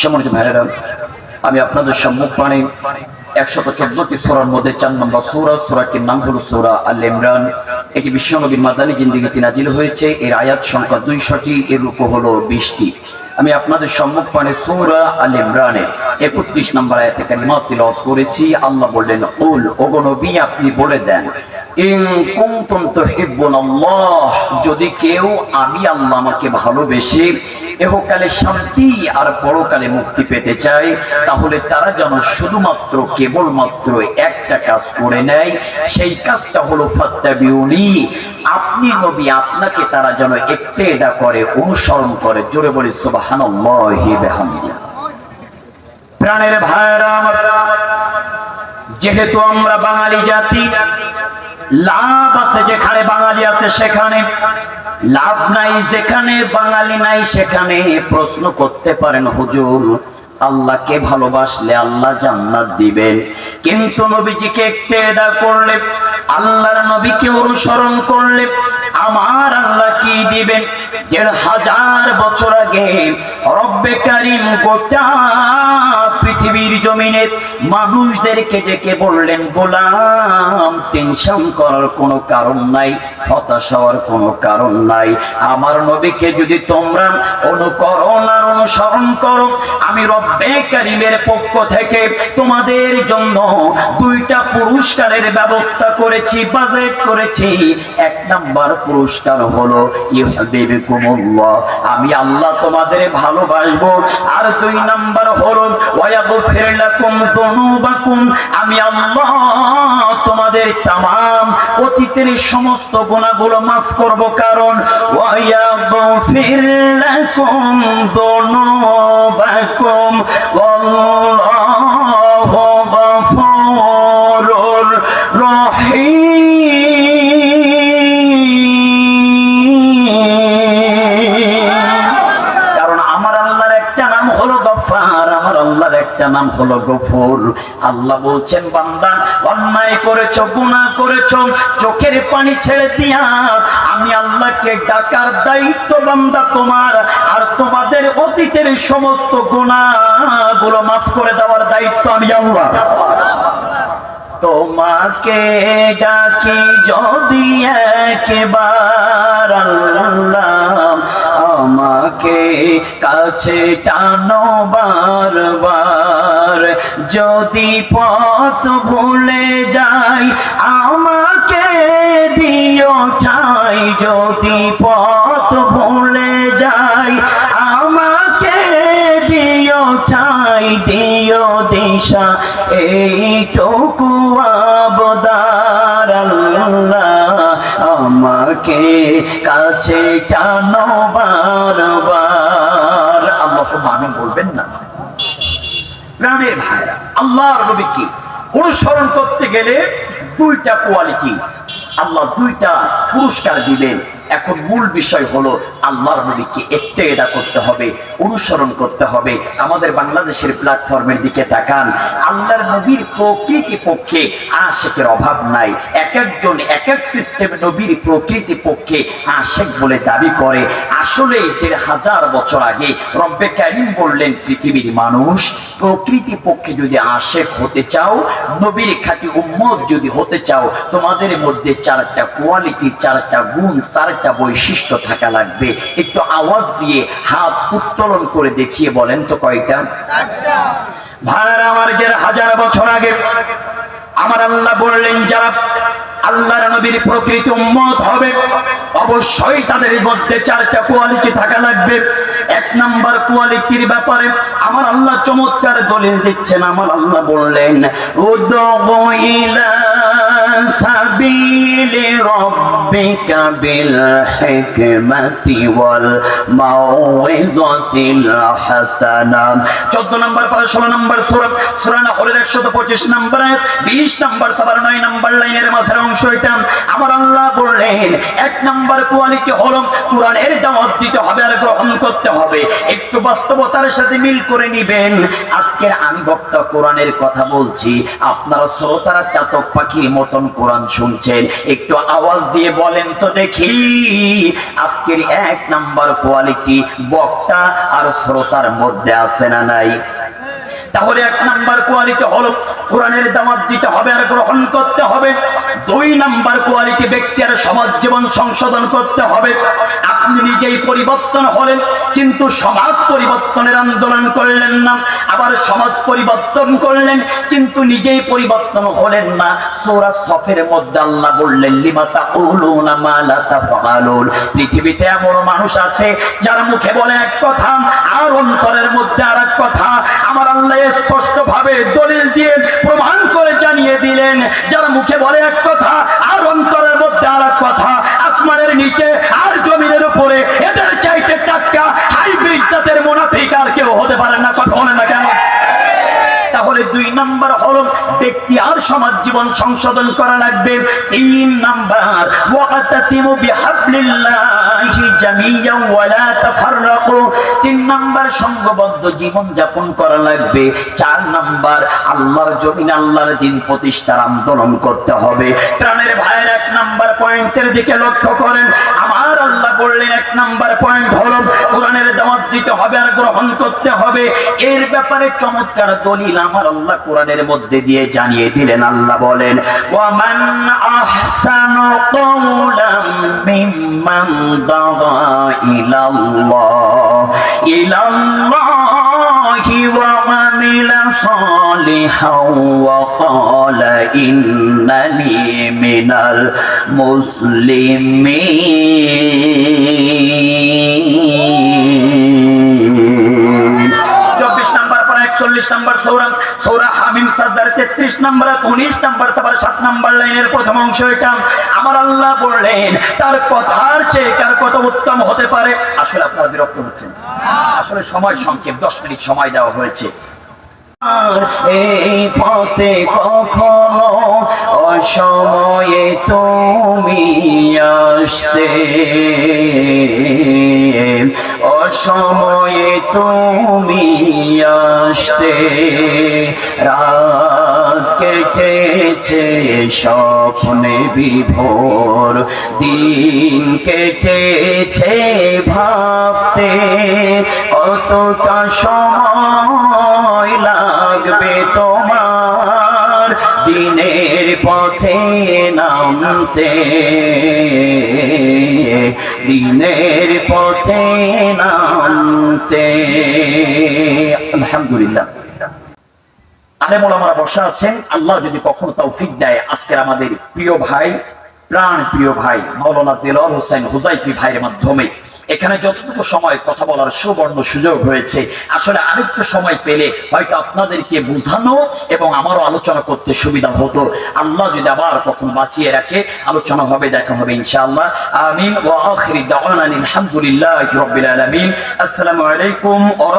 সম্মানিত ভাইরা আমি আপনাদের সম্মুখ পানে একশত চোদ্দটি সোরার মধ্যে চার নম্বর সৌরা, সোরাটির নাম হলো সৌরা আল ইমরান। এটি বিশ্বনবীর মাদানী জিন্দিগিতে নাজিল হয়েছে। এর আয়াত সংখ্যা দুইশটি, এর রূপ হলো বিশটি। আমি আপনাদের সম্মুখ পানে সৌরা আল ইমরানের একত্রিশ নম্বর আয়াতে কালিমা তিলাওয়াত করেছি। আল্লাহ বললেন, উল, ওগো নবী, আপনি বলে দেন যদি কেউ আমি আল্লাহ আমাকে ভালোবেসে এহকালে শান্তি আর পরকালে মুক্তি পেতে চায়, তাহলে তারা যেন শুধুমাত্র কেবলমাত্র একটা কাজ করে নেয়, সেই কাজটা হলো ফাত্তাবিউনি। আপনি নবী, আপনাকে তারা যেন একটেদা করে, অনুসরণ করে, জোরে বলি সুবহানাল্লাহি প্রাণের ভাইরা যেহেতু আমরা বাঙালি জাতি, লাভ আছে যেখানে বাঙালি আছে সেখানে। লাভ নাই, যেখানে বাঙালি নাই, সেখানে প্রশ্ন করতে পারেন, হুজুর, আল্লাহকে ভালোবাসলে আল্লাহ জান্নাত দিবেন। কিন্তু নবীজিকে একটেদা করলে, আল্লাহর নবীকে অনুসরণ করলে আমার আল্লাহ কি দিবেন? দেড় হাজার বছর আগে রব্বে কারিম গোটা পৃথিবীর জমিনে মানুষদেরকে ডেকে বললেন, গোলাম, টেনশন করার কোনো কারণ নাই, হতাশ হওয়ার কোনো কারণ নাই। আমার নবীকে যদি তোমরা অনুকরণ আর অনুসরণ করো, আমি রব্বে কারিমের পক্ষ থেকে তোমাদের জন্য দুইটা পুরস্কারের ব্যবস্থা করেছি বাজেট করেছি। এক নাম্বার পুরস্কার হলো ইহবিবিকুমুল্লাহ আমি আল্লাহ তোমাদের ভালোবাসবো। আর দুই নাম্বার হলো আমি আল্লাহ তোমাদের তামাম অতীতের সমস্ত গুনাহগুলো মাফ করব। কারণ ওয়ায়াগফির লাকুম যুনুবাকুম ওয়াল্লাহু নাম হলো গফুর। আল্লাহ বলছেন, বান্দা, অন্যায় করেছ, গুনাহ করেছ, চোখের পানি ছেড়ে দিয়া আমি আল্লাহকে ডাকার দায়িত্ব বান্দা তোমার, আর তোমাদের অতীতের সমস্ত গুনাহগুলো মাফ করে দেওয়ার দায়িত্ব আমি আল্লাহ। তোমাকে ডাকি যদি একবার আল্লাহ আমাকে কাছে টানো বারবার। যদি পথ ভুলে যাই, আমাকে দিও ঠাই। যদি পথ ভুলে যাই, আমাকে দিও ঠাই। দিও দিশা, এইটুকু আমাকে কাছে কেন বারবার? আল্লাহ আমি বলবেন না। প্রাণের ভাইরা, আল্লাহর নবীকে অনুসরণ করতে গেলে দুইটা কোয়ালিটি আল্লাহ দুইটা পুরস্কার দিলেন। এখন মূল বিষয় হলো আল্লাহর নবীকে এত্তেদা করতে হবে, অনুসরণ করতে হবে। আমাদের বাংলাদেশের প্ল্যাটফর্মের দিকে তাকান, আল্লাহর নবীর প্রকৃতি পক্ষে আশেকের অভাব নাই। এক একজন, এক এক সিস্টেম নবীর প্রকৃতি পক্ষে আশেক বলে দাবি করে। আসলে দেড় হাজার বছর আগে রব্বে কারিম বললেন, পৃথিবীর মানুষ প্রকৃতি পক্ষে যদি আশেক হতে চাও, নবীর খাঁটি উম্মত যদি হতে চাও, তোমাদের মধ্যে চারটা কোয়ালিটি চারটা গুণ, চারটা বৈশিষ্ট্য থাকা লাগবে। একটু আওয়াজ দিয়ে হাত উত্তোলন করে দেখিয়ে বলেন তো কয়টা? ভাড়ার আমার দেড় হাজার বছর আগে আমার আল্লাহ বললেন, যারা আল্লাহর নবীর প্রকৃতি উম্মত হবে, অবশ্যই তাদের মধ্যে চারটা কোয়ালিটি থাকা লাগবে। এক নাম্বার কোয়ালিটির ব্যাপারে আমার আল্লাহ চমৎকার দলিল দিচ্ছেন। আমার আল্লাহ বললেন, উদগু বিল হিকমাতি ওয়াল মাউইযাতিল হাসানা। 14 নম্বর পারা 16 নম্বর সূরা সূরা নাহলের 125 নম্বর আয়াত 20 নম্বর সবার 9 নম্বর লাইনের মাঝের অংশ এটা। আমার আল্লাহ বললেন, এক নম্বর কোয়ালিটি হলো? কোরআনের দাওয়াত দিতে হবে আর গ্রহণ করতে হবে। একটু বাস্তবতার সাথে মিল করে নিবেন। আজকের আমি বক্তা কোরআনের কথা বলছি। আপনারা শ্রোতারা চাতক পাখির মতো কোরআন শুনছেন, একটু আওয়াজ দিয়ে বলেন তো দেখি। আজকের এক নাম্বার কোয়ালিটি, বক্তা আর শ্রোতার মধ্যে আছে না নাই? তাহলে এক নাম্বার কোয়ালিটি হলো, কোরআনের দামাত দিতে হবে আর গ্রহণ করতে হবে। দুই নাম্বার কোয়ালিটি ব্যক্তি আর সমাজ জীবন সংশোধন করতে হবে। আপনি নিজেই পরিবর্তন হলেন, কিন্তু সমাজ পরিবর্তনের আন্দোলন করলেন না, আবার সমাজ পরিবর্তন করলেন, কিন্তু নিজেই পরিবর্তন হলেন না। সূরা সফের মধ্যে আল্লাহ বললেন লিমাতা উলুনা মালা তাফআলুন? পৃথিবীতে এমন মানুষ আছে, যারা মুখে বলে এক কথা, আর অন্তরের মধ্যে আর এক কথা। আমার আল্লাহ স্পষ্ট ভাবে দলিল দিয়ে প্রমাণ করে জানিয়ে দিলেন, যারা মুখে বলে এক কথা, আর অন্তরের মধ্যে আর কথা, আসমানের নিচে আর জমিনের উপরে, এদের চাইতে টাটকা হাইব্রিড জাতের মোনাফিক আর কেউ হতে পারে না, কথা বলে না কেন? তাহলে দুই নাম্বার হল ব্যক্তি আর সমাজ জীবন সংশোধন করা লাগবে। তিন নাম্বার ওয়াকাতাসিমু বিহাবলিল্লাহ। তিন নাম্বার সংঘবদ্ধ জীবন যাপন করা লাগবে। চার নাম্বার আল্লাহর জমিন আল্লাহর দিন প্রতিষ্ঠার আন্দোলন করতে হবে। প্রাণের ভাইয়ের এক নাম্বার পয়েন্টের দিকে লক্ষ্য করেন। আমার আল্লাহ বললেন, এক নাম্বার পয়েন্ট হলো কোরআনের দাওয়াত দিতে হবে আর গ্রহণ করতে হবে। এর ব্যাপারে চমৎকার দলিল আমার আল্লাহ কোরআনের মধ্যে দিয়ে জানিয়ে দিলেন। আল্লাহ বলেন ওয়ামান আহসানু মিনাল মুসলিমিন চব্বিশ নাম্বার পর একচল্লিশ নম্বর সৌরা সৌরা হামিম সাদ্দার তেত্রিশ নম্বর, উনিশ নম্বর, তারপর সাত নম্বর লাইনের প্রথম অংশ এটা। আমার আল্লাহ বললেন, তার কথার চেয়ে কার কত উত্তম হতে পারে? আসলে আপনারা বিরক্ত হচ্ছেন। আসলে সময় সংক্ষেপ, দশ মিনিট সময় দেওয়া হয়েছে। এই পথে কখনো অসময়ে তুমি আসতে। অসময়ে তুমি আসতে। রাত কেটেছে স্বপ্নে বিভোর। দিন কেটেছে ভাবতে। কতটা সময় লাগবে তোমার? দিনের পথে নামতে, দিনের পথে নামতে। আলহামদুলিল্লাহ। আরে আলেম ওলামারা বসা আছেন, আল্লাহ যদি কখনো তাও তৌফিক দেয়, আজকের আমাদের প্রিয় ভাই প্রাণ প্রিয় ভাই মৌলানা দেলোয়ার হোসেন হুজাইফি ভাইয়ের মাধ্যমে এখানে যতটুকু সময় কথা বলার সুবর্ণ সুযোগ হয়েছে, আসলে আরেকটু সময় পেলে হয়তো আপনাদেরকে বোঝানো এবং আমারও আলোচনা করতে সুবিধা হতো। আল্লাহ যদি আবার কখন বাঁচিয়ে রাখে, আলোচনা হবে, দেখা হবে ইনশাআল্লাহ। আমিন। ওয়া আসসালামু আলাইকুম ওয়া